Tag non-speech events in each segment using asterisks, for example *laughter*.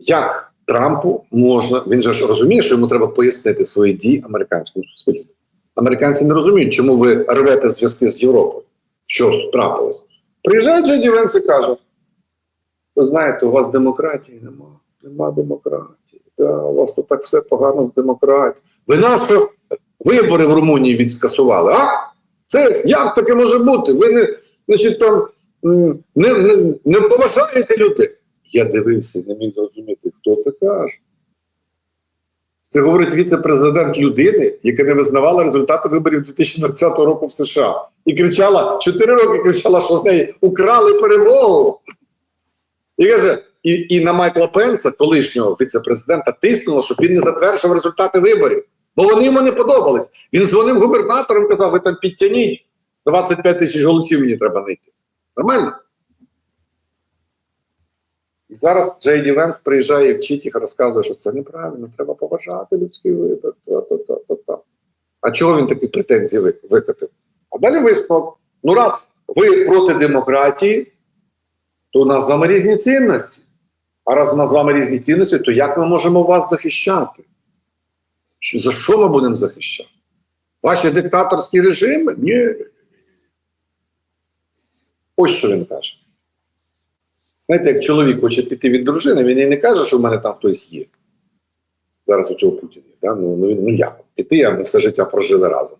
Як Трампу можна, він же ж розуміє, що йому треба пояснити свої дії американському суспільству. Американці не розуміють, чому ви рвете зв'язки з Європою. Що ж трапилось? Приїжджає Джеді Венс і каже: ви знаєте, у вас демократії нема. Нема демократії. Да, у вас тут так все погано з демократією. Ви нащо вибори в Румунії відскасували? А? Це як таке може бути? Ви не, значить, там, не, не, не поважаєте людей. Я дивився і не міг зрозуміти, хто це каже. Це говорить віце-президент людини, яка не визнавала результати виборів 2020 року в США. І кричала, 4 роки кричала, що в неї украли перемогу. І каже, і, і на Майкла Пенса, колишнього віце-президента, тиснуло, щоб він не затверджував результати виборів. Бо вони йому не подобались. Він дзвонив губернаторам, казав, ви там підтягніть 25 тисяч голосів мені треба знайти. Нормально? І зараз Джей Ді Венс приїжджає і вчить їх, розказує, що це неправильно, треба поважати людський вибір. А чого він такі претензії ви- викатив? А далі висновок. Ну, раз ви проти демократії, то у нас з вами різні цінності. А раз у нас з вами різні цінності, то як ми можемо вас захищати? Що- За що ми будемо захищати? Ваші диктаторські режими? Ні. Ось що він каже. Знаєте, як чоловік хоче піти від дружини, він їй не каже, що в мене там хтось є. Зараз у цього Путін є. Да? Ну, ну, ну як? Піти, а ми все життя прожили разом.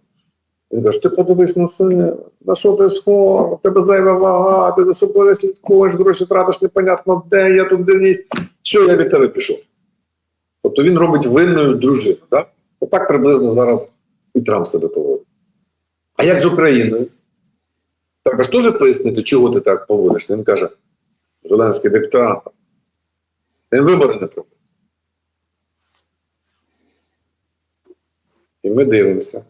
Він каже: ти подивись на себе, на що ти схор, у тебе зайва вага, ти за собою слідкуєш, гроші тратиш непонятно де, я тут де ні. Все, я від тебе пішов. Тобто він робить винною дружину. Да? Отак приблизно зараз і Трамп себе поводить. А як з Україною? Треба ж теж пояснити, чого ти так поводишся. Він каже: Зеленський диктатор. Він вибори не проводить. І ми дивимося.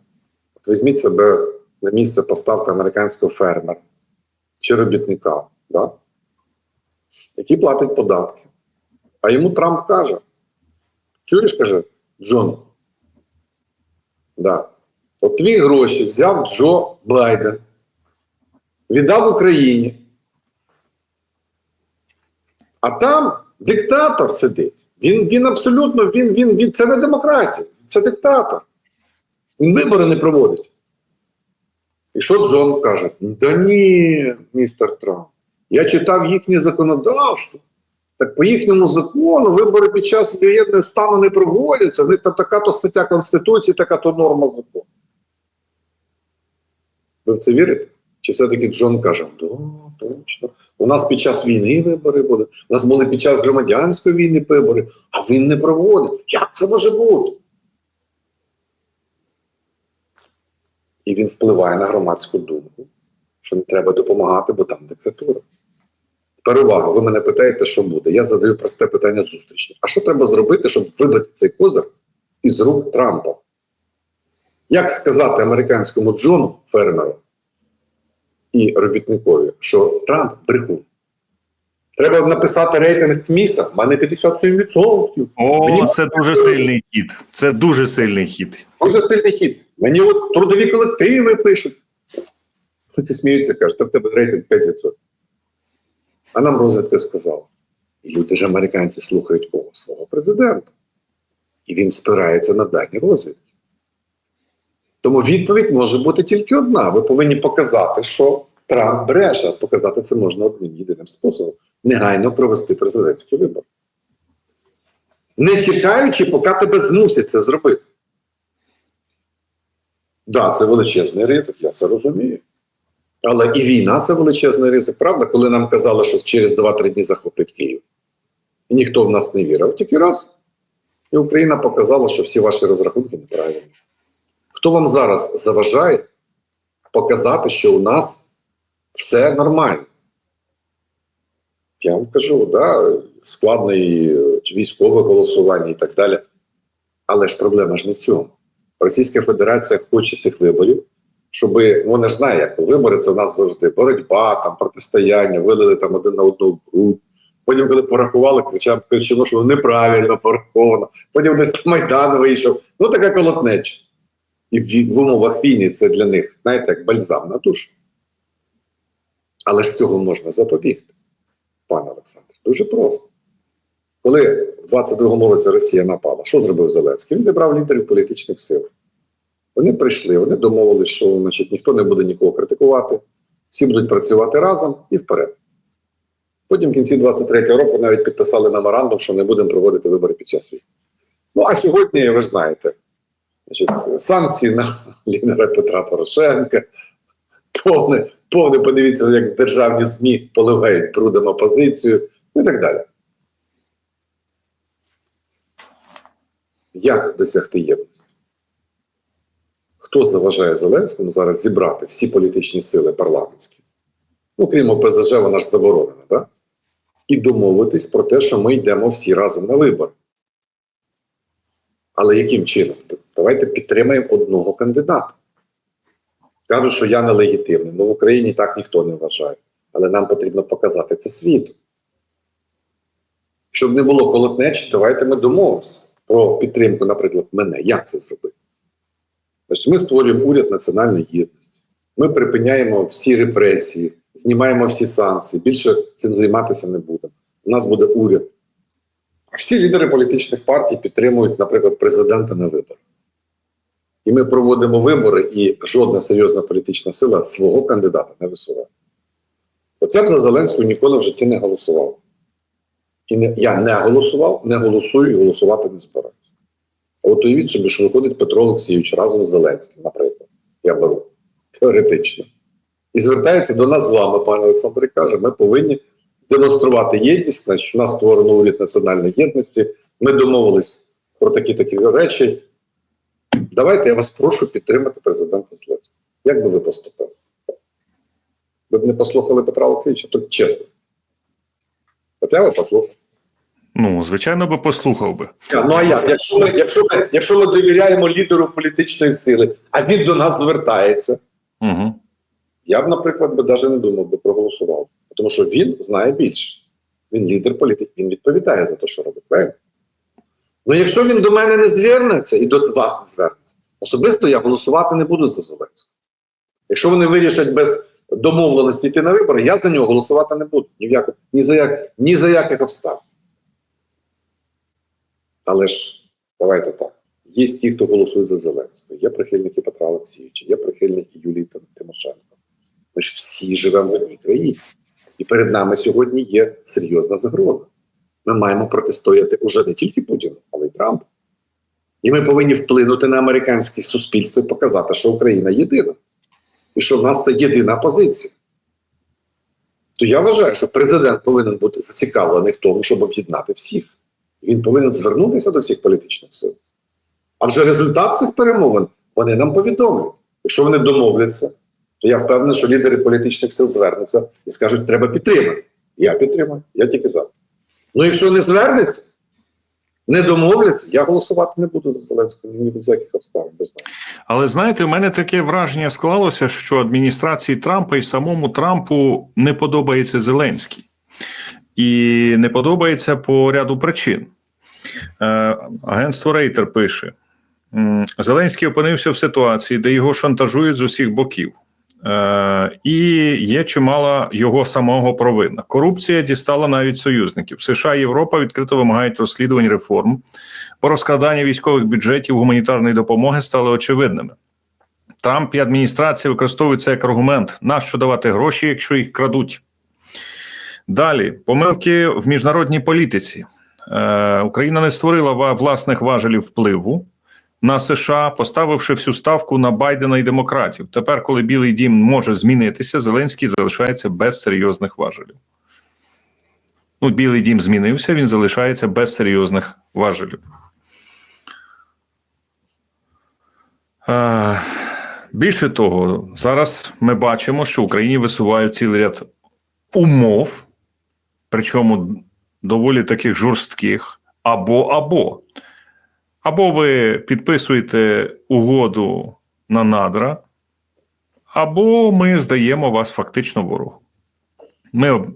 От візьміть себе на місце, поставте американського фермера чи робітника, да? який платить податки. А йому Трамп каже: чуєш, каже, Джон, да. от твої гроші взяв Джо Байден, віддав Україні. А там диктатор сидить. Він, він абсолютно він, він, він, це не демократія, це диктатор. Він вибори не проводить. І що Джон каже? Да ні, містер Трамп. Я читав їхнє законодавство. Так по їхньому закону вибори під час воєнного стану не проводяться. В них там така то стаття Конституції, така то норма закону. Ви в це вірите? Чи все-таки Джон каже, да, точно. У нас під час війни вибори були, у нас були під час громадянської війни вибори, а він не проводить. Як це може бути? І він впливає на громадську думку, що не треба допомагати, бо там диктатура. Тепер увага, ви мене питаєте, що буде. Я задаю просте питання зустрічі. А що треба зробити, щоб вибити цей козир із рук Трампа? Як сказати американському Джону, фермеру і робітникові, що Трамп брехун? Треба написати рейтинг МІСа, в мене 57%. О, Мені- це дуже сильний хід. Це дуже сильний хід. Дуже сильний хід. Мені от трудові колективи пишуть. Це сміються, кажуть, та в тебе рейтинг 5%. А нам розвідка сказала. І люди ж американці слухають кого? Свого президента. І він спирається на дані розвідки. Тому відповідь може бути тільки одна. Ви повинні показати, що Трамп бреше. Показати це можна одним єдиним способом негайно провести президентські вибори. Не чекаючи, поки тебе змусять це зробити. Так, да, це величезний ризик, я це розумію. Але і війна це величезний ризик, правда, коли нам казали, що через 2-3 дні захоплять Київ. І ніхто в нас не вірив. Тільки раз. І Україна показала, що всі ваші розрахунки неправильні. Хто вам зараз заважає показати, що у нас все нормально? Я вам кажу, да, складне і військове голосування і так далі. Але ж проблема ж не в цьому. Російська Федерація хоче цих виборів, щоб вона ж знає, як вибори це в нас завжди боротьба, там протистояння, вилили там один на одну бруд. Потім, коли порахували, кричав, кричимо, що неправильно пораховано. Потім десь Майдан вийшов. Ну така колотнеча. І в, в умовах війни це для них, знаєте, як бальзам на душу. Але ж цього можна запобігти, пане Олександр. Дуже просто. Коли в 22-му році Росія напала, що зробив Зеленський? Він зібрав лідерів політичних сил. Вони прийшли, вони домовилися, що значить, ніхто не буде нікого критикувати, всі будуть працювати разом і вперед. Потім в кінці 23-го року навіть підписали меморандум, що не будемо проводити вибори під час війни. Ну а сьогодні, ви ж знаєте, значить, санкції на лідера Петра Порошенка, повне, повне подивіться, як державні ЗМІ поливають брудом опозицію і так далі. Як досягти єдності? Хто заважає Зеленському зараз зібрати всі політичні сили парламентські? Ну, крім ОПЗЖ, вона ж заборонена, так? І домовитись про те, що ми йдемо всі разом на вибори. Але яким чином? Давайте підтримаємо одного кандидата. Кажуть, що я нелегітимний. Ну в Україні так ніхто не вважає. Але нам потрібно показати це світу. Щоб не було колотнечі, давайте ми домовимося про підтримку, наприклад, мене. Як це зробити? Значить, ми створюємо уряд національної єдності. Ми припиняємо всі репресії, знімаємо всі санкції. Більше цим займатися не будемо. У нас буде уряд. Всі лідери політичних партій підтримують, наприклад, президента на виборах. І ми проводимо вибори, і жодна серйозна політична сила свого кандидата не висуває. Я б за Зеленського ніколи в житті не голосував. І не, я не голосував, не голосую і голосувати не збираюся. От уявіть собі, що виходить Петро Олексійович разом з Зеленським, наприклад. Я беру теоретично. І звертається до нас з вами, пане Олександр, і каже: ми повинні демонструвати єдність, значить, у нас створено уряд національної єдності. Ми домовились про такі такі речі. Давайте я вас прошу підтримати президента Зеленського. Як би ви поступили? Ви б не послухали Петра Олексійовича? Тут чесно. От я би послухав. Ну, звичайно, би послухав би. А, ну а як? Якщо ми, якщо, ми, якщо ми довіряємо лідеру політичної сили, а він до нас звертається, Угу. Я б, наприклад, би навіть не думав би проголосував. Тому що він знає більше. Він лідер політики, він відповідає за те, що робить. Правильно? Ну, якщо він до мене не звернеться і до вас не звернеться, особисто я голосувати не буду за Зеленського. Якщо вони вирішать без домовленості йти на вибори, я за нього голосувати не буду. Ні, в яку, ні, за, як, ні за яких обставин. Але ж давайте так. Є ті, хто голосує за Зеленського, є прихильники Петра Олексійовича, є прихильники Юлії Тимошенко. Ми ж всі живемо в одній країні. І перед нами сьогодні є серйозна загроза. Ми маємо протистояти уже не тільки Путіну, але й Трампу. І ми повинні вплинути на американське суспільство і показати, що Україна єдина. І що в нас це єдина позиція. То я вважаю, що президент повинен бути зацікавлений в тому, щоб об'єднати всіх. Він повинен звернутися до всіх політичних сил. А вже результат цих перемовин вони нам повідомлять. Якщо вони домовляться, то я впевнений, що лідери політичних сил звернуться і скажуть, треба підтримати. Я підтримую, я тільки за. Ну, якщо не звернеться, не домовляться, я голосувати не буду за Зеленського ні без яких обставин. Але знаєте, в мене таке враження склалося, що адміністрації Трампа і самому Трампу не подобається Зеленський. І не подобається по ряду причин. Е, агентство Рейтер пише: Зеленський опинився в ситуації, де його шантажують з усіх боків. Е, і є чимала його самого провина. Корупція дістала навіть союзників. США і Європа відкрито вимагають розслідувань реформ. Бо розкрадання військових бюджетів гуманітарної допомоги стали очевидними. Трамп і адміністрація використовують це як аргумент, нащо давати гроші, якщо їх крадуть. Далі помилки в міжнародній політиці. Е, Україна не створила власних важелів впливу на США, поставивши всю ставку на Байдена і демократів. Тепер, коли Білий Дім може змінитися, Зеленський залишається без серйозних важелів. Ну, Білий Дім змінився, він залишається без серйозних важелів. Е, Більше того, зараз ми бачимо, що в Україні висувають цілий ряд умов, причому доволі таких жорстких, або або. Або ви підписуєте угоду на надра, або ми здаємо вас фактично ворогу. Ми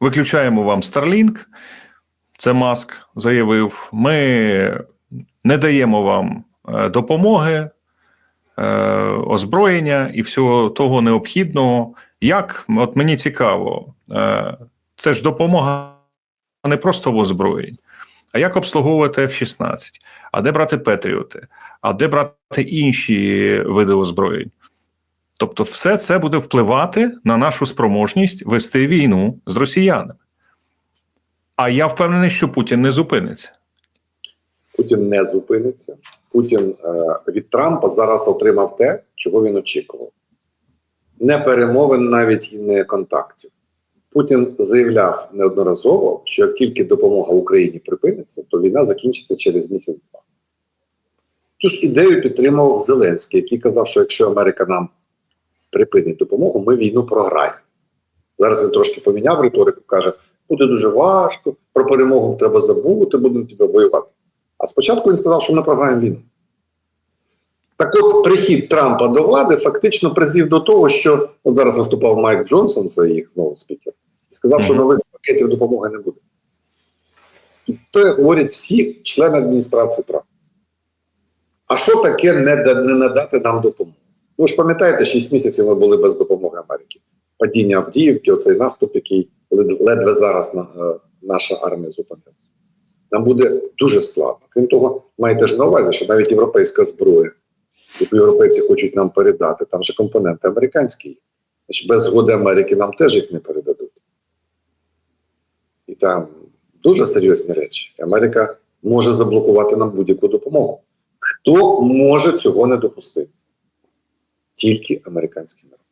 виключаємо вам Starlink, це Маск заявив. Ми не даємо вам е, допомоги, е, озброєння і всього того необхідного. Як от мені цікаво, е, це ж допомога не просто в озброєнні, А як обслуговувати F-16? А де брати Петріоти? А де брати інші види озброєнь? Тобто, все це буде впливати на нашу спроможність вести війну з росіянами. А я впевнений, що Путін не зупиниться. Путін не зупиниться. Путін е, від Трампа зараз отримав те, чого він очікував. Не перемовин навіть і не контактів. Путін заявляв неодноразово, що як тільки допомога Україні припиниться, то війна закінчиться через місяць-два. Ту ж ідею підтримував Зеленський, який казав, що якщо Америка нам припинить допомогу, ми війну програємо. Зараз він трошки поміняв риторику, каже, буде дуже важко, про перемогу треба забути, будемо тебе воювати. А спочатку він сказав, що ми програємо війну. Так от прихід Трампа до влади фактично призвів до того, що от зараз виступав Майк Джонсон, це їх знову спікер, і сказав, що нових пакетів допомоги не буде. І то говорять всі члени адміністрації Трампа. А що таке не, не надати нам допомогу? Ну ж пам'ятаєте, 6 місяців ми були без допомоги Америки. Падіння Авдіївки, оцей наступ, який ледве зараз на, е, наша армія зупинила. Нам буде дуже складно. Крім того, маєте ж на увазі, що навіть європейська зброя, яку європейці хочуть нам передати, там же компоненти американські є. Значить, без згоди Америки нам теж їх не передадуть. І там дуже серйозні речі. Америка може заблокувати нам будь-яку допомогу. Хто може цього не допустити? Тільки американський народ.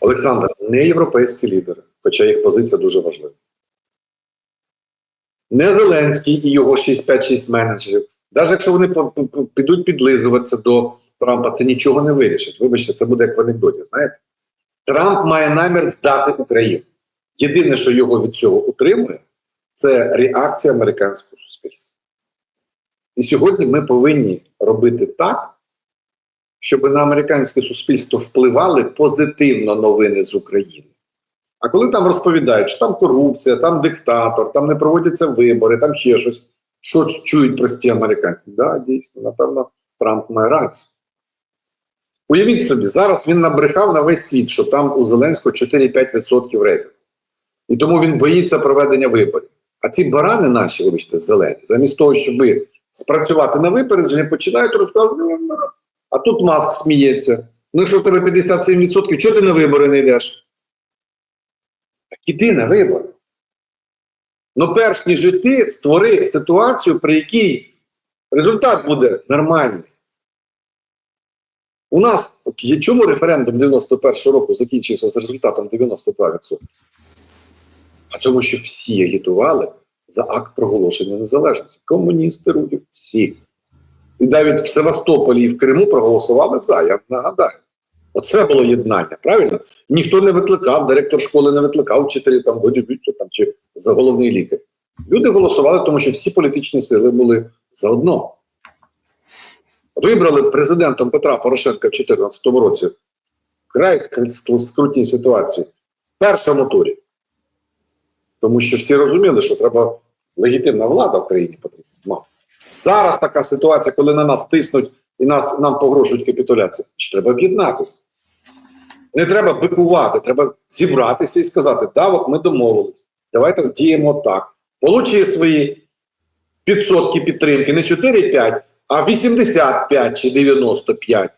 Олександр, не європейські лідери, хоча їх позиція дуже важлива. Не Зеленський і його 6-5-6 менеджерів. Навіть якщо вони підуть підлизуватися до Трампа, це нічого не вирішить. Вибачте, це буде як в анекдоті. Знаєте? Трамп має намір здати Україну. Єдине, що його від цього утримує, це реакція американського суспільства. І сьогодні ми повинні робити так, щоб на американське суспільство впливали позитивно новини з України. А коли там розповідають, що там корупція, там диктатор, там не проводяться вибори, там ще щось, що чують прості американці? Да, дійсно, напевно, Трамп має рацію. Уявіть собі, зараз він набрехав на весь світ, що там у Зеленського 4-5% рейтинг. І тому він боїться проведення виборів. А ці барани наші, вибачте, зелені, замість того, щоб спрацювати на випередження, починають розказувати. «Ну, А тут маск сміється. Ну, якщо в тебе 57%, чого ти на вибори не йдеш? Так іди на вибори. Ну, перш ніж іти, створи ситуацію, при якій результат буде нормальний. У нас чому референдум 91-го року закінчився з результатом 92%? А тому, що всі агітували за акт проголошення незалежності. Комуністи, руді, всі. І навіть в Севастополі і в Криму проголосували за, я нагадаю. Оце було єднання, правильно? Ніхто не викликав, директор школи не викликав вчителів там бодібютю там чи за головний лікар. Люди голосували, тому що всі політичні сили були заодно. Вибрали президентом Петра Порошенка в 2014 році край ск- скрутній ситуації в першому турі. Тому що всі розуміли, що треба легітимна влада в країні потрібна. мати. Зараз така ситуація, коли на нас тиснуть і нас, нам погрожують капітуляцію, треба об'єднатися. Не треба бикувати, треба зібратися і сказати: да, от ми домовились, давайте діємо так. Получи свої відсотки підтримки, не 4-5, а 85 чи 95.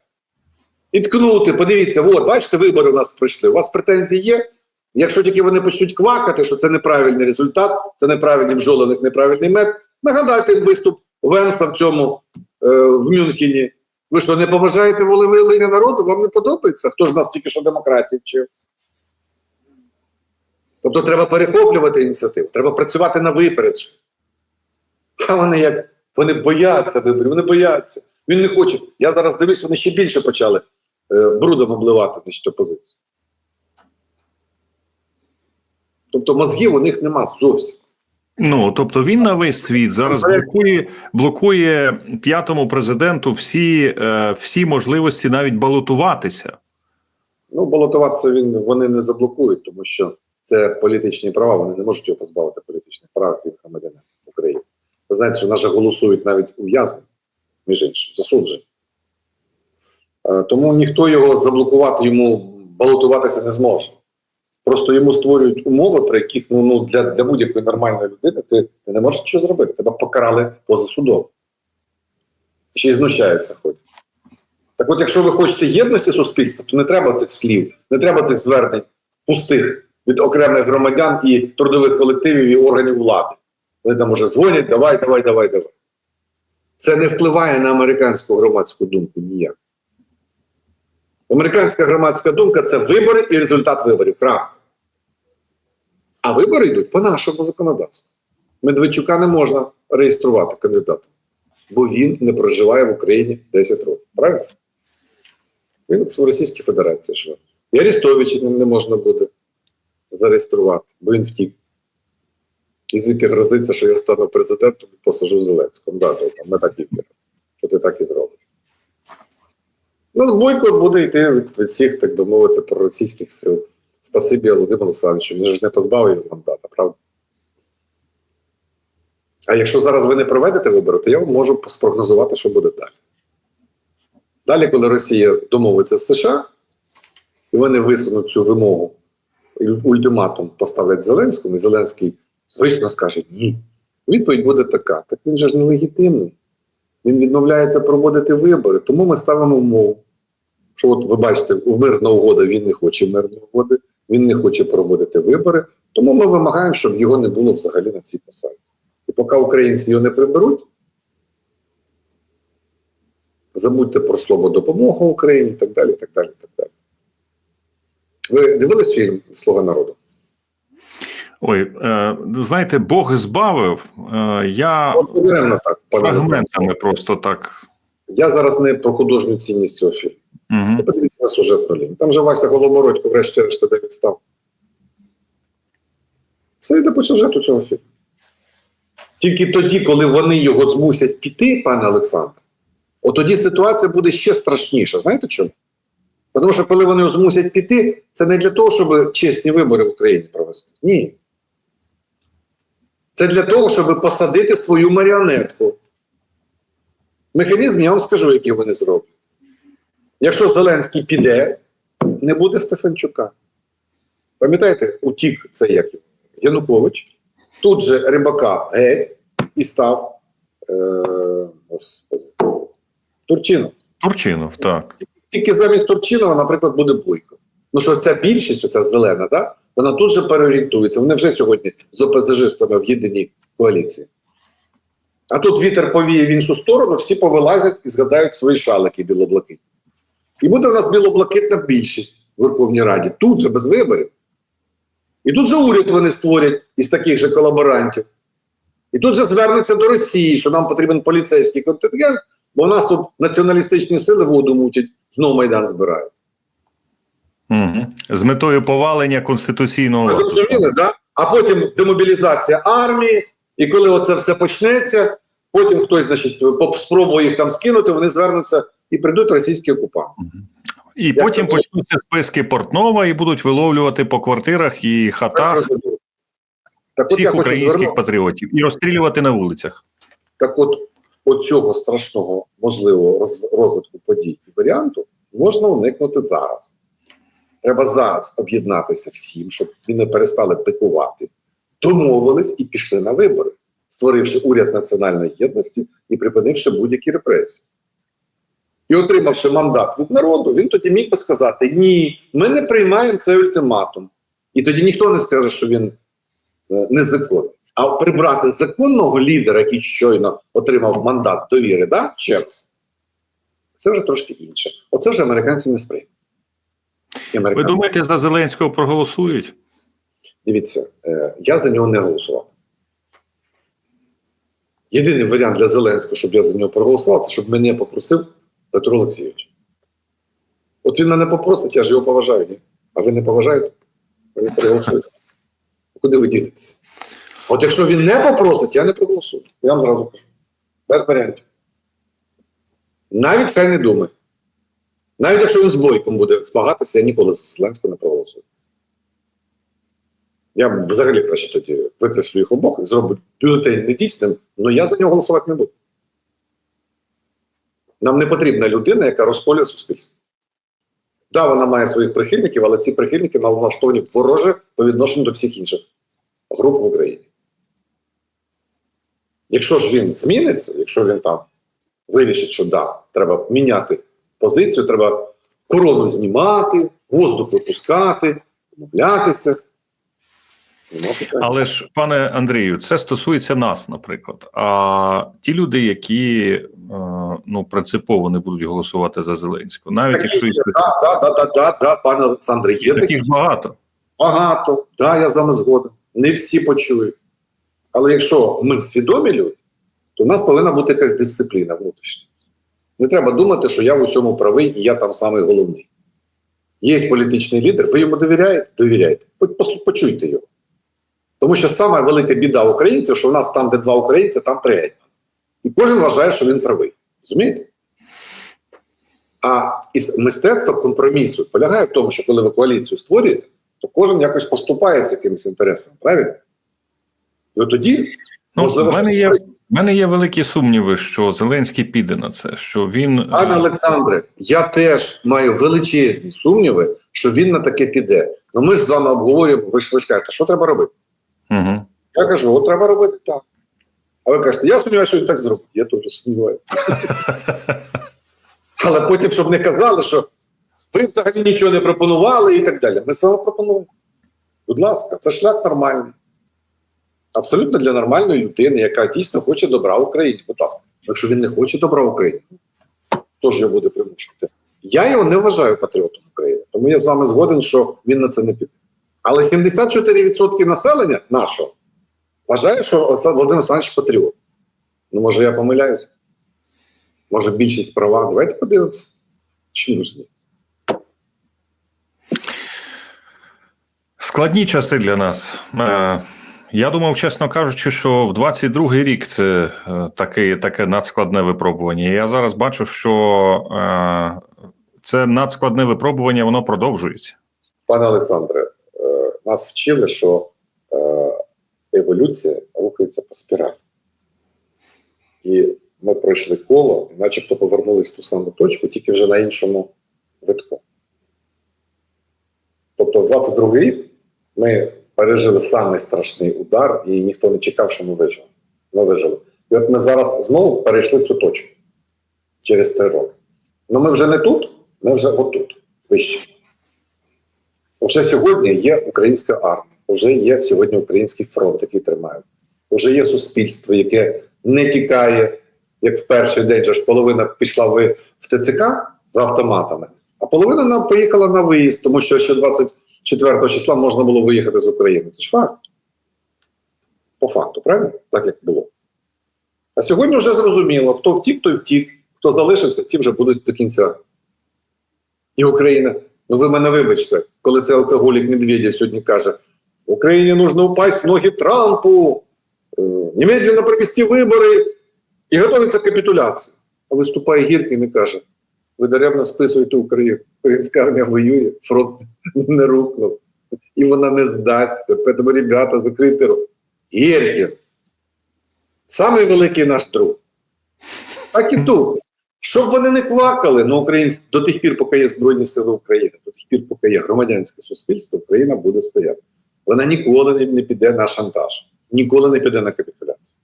І ткнути, подивіться, от, бачите, вибори у нас пройшли. У вас претензії є? Якщо тільки вони почнуть квакати, що це неправильний результат, це неправильний бджоленик, неправильний мед, нагадайте виступ Венса в цьому е, в Мюнхені. Ви що, не поважаєте волевиявлення народу? Вам не подобається? Хто ж нас тільки що демократів вчив? Тобто треба перехоплювати ініціативу, треба працювати на випередження. А вони як вони бояться виборів, вони бояться. Він не хоче. Я зараз дивлюсь, вони ще більше почали е, брудом обливати значить, опозицію. Тобто мозгів у них нема зовсім. Ну тобто він на весь світ зараз блокує, блокує п'ятому президенту всі, е, всі можливості навіть балотуватися. Ну, балотуватися він вони не заблокують, тому що це політичні права, вони не можуть його позбавити політичних прав як громадянина України. Ви знаєте, що наші голосують навіть ув'язнені, між іншим, засуджені. Е, Тому ніхто його заблокувати йому балотуватися не зможе. Просто йому створюють умови, при яких ну, ну, для, для будь-якої нормальної людини ти, ти не можеш нічого зробити. Тебе покарали поза судом. Ще й знущаються хоч. Так от, якщо ви хочете єдності суспільства, то не треба цих слів, не треба цих звернень пустих від окремих громадян і трудових колективів і органів влади. Вони там уже дзвонять, давай, давай, давай, давай. Це не впливає на американську громадську думку ніяк. Американська громадська думка це вибори і результат виборів. Крапка. А вибори йдуть по нашому законодавству. Медведчука не можна реєструвати кандидатом, бо він не проживає в Україні 10 років. Правильно? Він в Російській Федерації живе. І Арестовича не можна буде зареєструвати, бо він втік. І звідти грозиться, що я стану президентом і посажу Зеленського. Да, там, ми так і віримо, що ти так і зробиш. Ну, бойкот буде йти від, всіх, так би мовити, проросійських сил. Спасибі Володимиру Олександровичу. Він ж не позбавив його мандата, правда? А якщо зараз ви не проведете вибори, то я вам можу спрогнозувати, що буде далі. Далі, коли Росія домовиться з США, і вони висунуть цю вимогу, ультиматум поставлять Зеленському, і Зеленський звично скаже ні. Відповідь буде така: так він же ж нелегітимний. Він відмовляється проводити вибори, тому ми ставимо умову. Що от ви бачите, у мирна угода він не хоче мирної угоди, він не хоче проводити вибори, тому ми вимагаємо, щоб його не було взагалі на цій посаді. І поки українці його не приберуть, забудьте про слово допомога Україні і так далі. так далі, так далі. Ви дивились фільм Слуга народу? Ой, е, знаєте, Бог збавив. Е, я От так, фрагментами просто так. Я зараз не про художню цінність цього фільму. Угу. Подивіться на сюжетну лінію. Там же Вася Голомородько, врешті-решт, де відстав. Все йде по сюжету цього фільму. Тільки тоді, коли вони його змусять піти, пане Олександр, от тоді ситуація буде ще страшніша. Знаєте чому? Тому що коли вони його змусять піти, це не для того, щоб чесні вибори в Україні провести. Ні. Це для того, щоб посадити свою маріонетку. Механізм, я вам скажу, який вони зроблять. Якщо Зеленський піде, не буде Стефанчука. Пам'ятаєте, утік це як? Янукович, тут же Рибака геть і став е, господи, Турчинов. Турчинов, так. Тільки замість Турчинова, наприклад, буде Бойко. Ну що ця більшість, оця зелена, да? вона тут же переорієнтується. Вони вже сьогодні з ОПЗЖистами в єдиній коаліції. А тут вітер повіє в іншу сторону, всі повилазять і згадають свої шалики білоблакитні. І буде у нас білоблакитна більшість в Верховній Раді, тут же без виборів. І тут же уряд вони створять із таких же колаборантів. І тут же звернуться до Росії, що нам потрібен поліцейський контингент, бо у нас тут націоналістичні сили воду мутять, знову Майдан збирають. Угу. З метою повалення конституційного зрозуміли, да? А потім демобілізація армії, і коли оце все почнеться, потім хтось, значить, спробує їх там скинути, вони звернуться і прийдуть російські окупанти. І потім почнуться списки Портнова і будуть виловлювати по квартирах і хатах Так от я всіх українських звернути. патріотів і розстрілювати на вулицях. Так от оцього страшного можливого розвитку подій і варіанту можна уникнути зараз. Треба зараз об'єднатися всім, щоб вони перестали пикувати, домовились і пішли на вибори, створивши уряд національної єдності і припинивши будь-які репресії. І отримавши мандат від народу, він тоді міг би сказати: ні, ми не приймаємо цей ультиматум. І тоді ніхто не скаже, що він е, незаконний. А прибрати законного лідера, який щойно отримав мандат довіри, да, Черкс, це вже трошки інше. Оце вже американці не сприймуть. Ви думаєте, за Зеленського проголосують? Дивіться, е, я за нього не голосував. Єдиний варіант для Зеленського, щоб я за нього проголосував, це щоб мене попросив Петро Олексійович. От він мене попросить, я ж його поважаю. Ні? А ви не поважаєте? Ви проголосуєте. Куди ви ділитеся? От якщо він не попросить, я не проголосую. Я вам зразу кажу. Без варіантів. Навіть хай не думає. Навіть якщо він з Бойком буде змагатися, я ніколи за Зеленського не проголосую. Я взагалі краще тоді викреслю їх обох і зроблю бюлетень недійсним, але я за нього голосувати не буду. Нам не потрібна людина, яка розколює суспільство. Да, вона має своїх прихильників, але ці прихильники налаштовані вороже по відношенню до всіх інших груп в Україні. Якщо ж він зміниться, якщо він там вирішить, що да, треба міняти позицію, треба корону знімати, воздух випускати, домовлятися. Питань. Але ж, пане Андрію, це стосується нас, наприклад. А ті люди, які е, ну принципово не будуть голосувати за Зеленського, навіть Такі якщо є, да, да, да, да, да, пане Олександре, є таких багато. багато. Да, я з вами згоден. Не всі почують. Але якщо ми свідомі люди, то в нас повинна бути якась дисципліна внутрішня. Не треба думати, що я в усьому правий і я там самий головний. Є політичний лідер, ви йому довіряєте? Довіряйте. Почуйте його. Тому що сама велика біда українців, що в нас там, де два українці, там три гетьмани. І кожен вважає, що він правий. Розумієте? А мистецтво компромісу полягає в тому, що коли ви коаліцію створюєте, то кожен якось поступає з якимось інтересом, правильно? І от тоді, Ну, можливо, в мене є, в мене є великі сумніви, що Зеленський піде на це. Що він Пане Олександре, я теж маю величезні сумніви, що він на таке піде. Ну ми ж з вами обговорюємо, ви ж ви ж кажете, що треба робити? Угу. Я кажу, от треба робити так. А ви кажете, я сумніваюся, що він так зробить. Я теж сумніваюся. *laughs* Але потім, щоб не казали, що ви взагалі нічого не пропонували і так далі. Ми саме пропонуємо. Будь ласка, це шлях нормальний. Абсолютно для нормальної людини, яка дійсно хоче добра Україні. Будь ласка, якщо він не хоче добра Україні, хто ж його буде примушувати? Я його не вважаю патріотом України, тому я з вами згоден, що він на це не піде. Але 74% населення нашого вважає, що Володимир Олександрович патріот. Ну, може, я помиляюся? Може, більшість права. Давайте подивимося. Чому ж ні? Складні часи для нас. Е, Я думав, чесно кажучи, що в 22-й рік це е, таке, таке надскладне випробування. Я зараз бачу, що е, це надскладне випробування, воно продовжується. Пане Олександре, нас вчили, що е, еволюція рухається по спіралі. І ми пройшли коло, начебто повернулись в ту саму точку, тільки вже на іншому витку. Тобто, в 22 рік ми пережили самий страшний удар, і ніхто не чекав, що ми виживемо. Ми вижили. І от ми зараз знову перейшли в цю точку через три роки. Ну ми вже не тут, ми вже отут, вище. Вже сьогодні є українська армія, вже є сьогодні український фронт, який тримають. Вже є суспільство, яке не тікає, як в перший день, же ж половина пішла в, ТЦК з автоматами, а половина нам поїхала на виїзд, тому що ще 24 числа можна було виїхати з України. Це ж факт. По факту, правильно? Так як було. А сьогодні вже зрозуміло, хто втік, той втік, хто залишився, ті вже будуть до кінця. І Україна. Ну ви мене вибачте, коли це алкоголік Медведєв сьогодні каже: Україні нужно упасть в ноги Трампу, е, немедленно провести вибори і готується к капітуляції. А виступає Гіркін і каже: ви даремно списуєте Україну. Українська армія воює, фронт не рухнув, і вона не здасться. Тому, ребята, закрийте рот. Гіркін. Самий великий наш друг. Так і тут. Щоб вони не квакали на українськ до тих пір, поки є Збройні Сили України, до тих пір, поки є громадянське суспільство, Україна буде стояти. Вона ніколи не, не піде на шантаж, ніколи не піде на капітуляцію.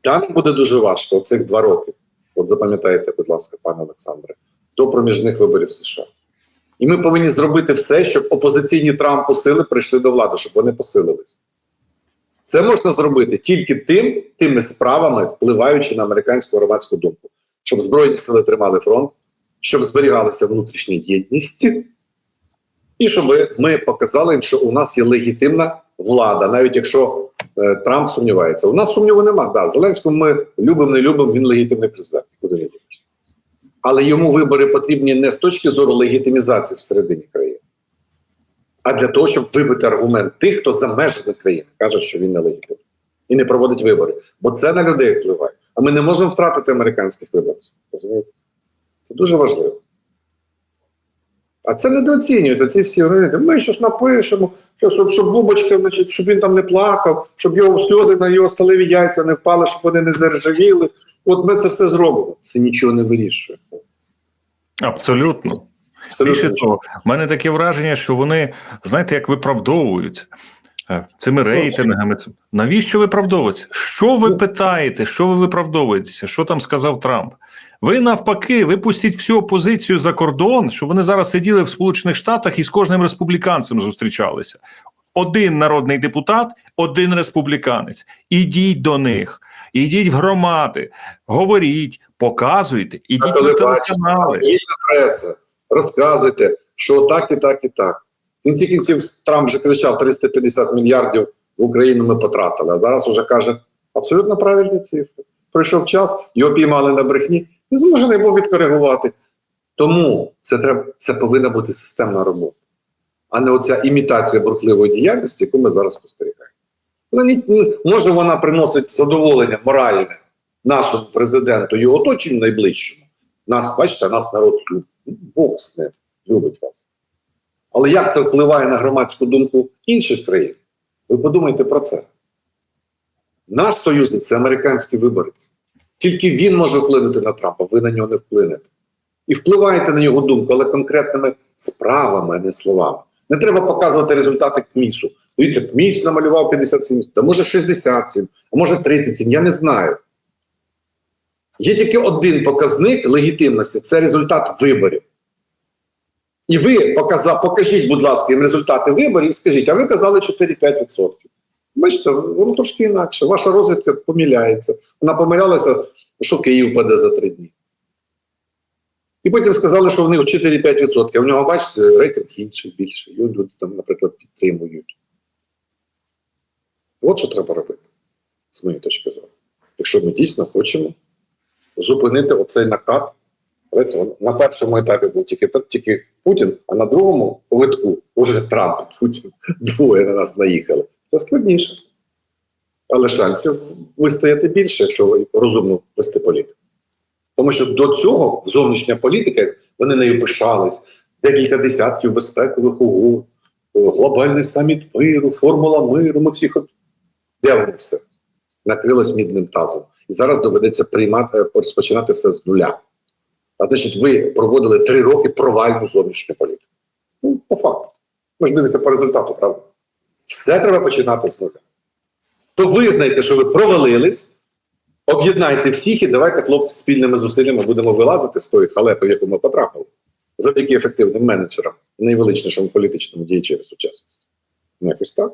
Там буде дуже важко цих два роки. От запам'ятайте, будь ласка, пане Олександре, до проміжних виборів США. І ми повинні зробити все, щоб опозиційні Трампу сили прийшли до влади, щоб вони посилились. Це можна зробити тільки тим, тими справами, впливаючи на американську громадську думку, щоб Збройні сили тримали фронт, щоб зберігалася внутрішня єдність, і щоб ми показали їм, що у нас є легітимна влада, навіть якщо е, Трамп сумнівається. У нас сумніву нема. Да, Зеленського ми любимо, не любимо, він легітимний президент. Куди не. Але йому вибори потрібні не з точки зору легітимізації всередині країни, а для того, щоб вибити аргумент тих, хто за межами країни каже, що він нелегітимний і не проводить вибори. Бо це на людей впливає. А ми не можемо втратити американських виборців. Розумієте? Це дуже важливо. А це недооцінюють. Оці всі говорять, ми щось напишемо, що, щоб, щоб Бубочка, значить, щоб він там не плакав, щоб його сльози на його сталеві яйця не впали, щоб вони не заржавіли. От ми це все зробимо. Це нічого не вирішує. Абсолютно. Більше того, в мене таке враження, що вони, знаєте, як виправдовуються е, цими рейтингами. Навіщо виправдовуватися? Що ви питаєте? Що ви виправдовуєтеся? Що там сказав Трамп? Ви навпаки, ви пустіть всю опозицію за кордон, щоб вони зараз сиділи в Сполучених Штатах і з кожним республіканцем зустрічалися. Один народний депутат, один республіканець. Ідіть до них, ідіть в громади, говоріть, показуйте, ідіть на телебачення, телеканали. Є преса, розказуйте, що так і так і так. В кінці кінців Трамп вже кричав 350 мільярдів в Україну ми потратили. А зараз уже каже абсолютно правильні цифри. Прийшов час, його піймали на брехні і змушений був відкоригувати. Тому це треба це повинна бути системна робота, а не оця імітація бурхливої діяльності, яку ми зараз спостерігаємо. Вона може вона приносить задоволення моральне нашому президенту і оточенню найближчому. Нас, бачите, нас народ любить. Бог з ним любить вас. Але як це впливає на громадську думку інших країн? Ви подумайте про це. Наш союзник це американський виборець. Тільки він може вплинути на Трампа, ви на нього не вплинете. І впливаєте на його думку, але конкретними справами, а не словами. Не треба показувати результати КМІСу. Дивіться, КМІС намалював 57, а може 67, а може 37, я не знаю. Є тільки один показник легітимності це результат виборів. І ви показа, покажіть, будь ласка, їм результати виборів і скажіть, а ви казали 4-5%. Бачите, воно трошки інакше. Ваша розвідка помиляється. Вона помилялася, що Київ паде за три дні. І потім сказали, що в них 4-5%. А в нього, бачите, рейтинг інший більше. Його люди там, наприклад, підтримують. От що треба робити, з моєї точки зору. Якщо ми дійсно хочемо зупинити оцей накат. На першому етапі був тільки, тільки Путін, а на другому витку вже Трамп і *laughs* Путін двоє на нас наїхали. Це складніше. Але шансів вистояти більше, якщо розумно вести політику. Тому що до цього зовнішня політика, вони нею пишались, декілька десятків безпекових угод, глобальний саміт миру, формула миру, ми всіх. Де воно все? Накрилось мідним тазом. І зараз доведеться приймати, розпочинати все з нуля. А значить, ви проводили три роки провальну зовнішню політику. Ну, по факту. Ми ж по результату, правда? Все треба починати з нуля. То визнайте, що ви провалились, об'єднайте всіх і давайте, хлопці, спільними зусиллями будемо вилазити з тої халепи, в яку ми потрапили, завдяки ефективним менеджерам, найвеличнішому політичному діячеві сучасності. Ну, якось так.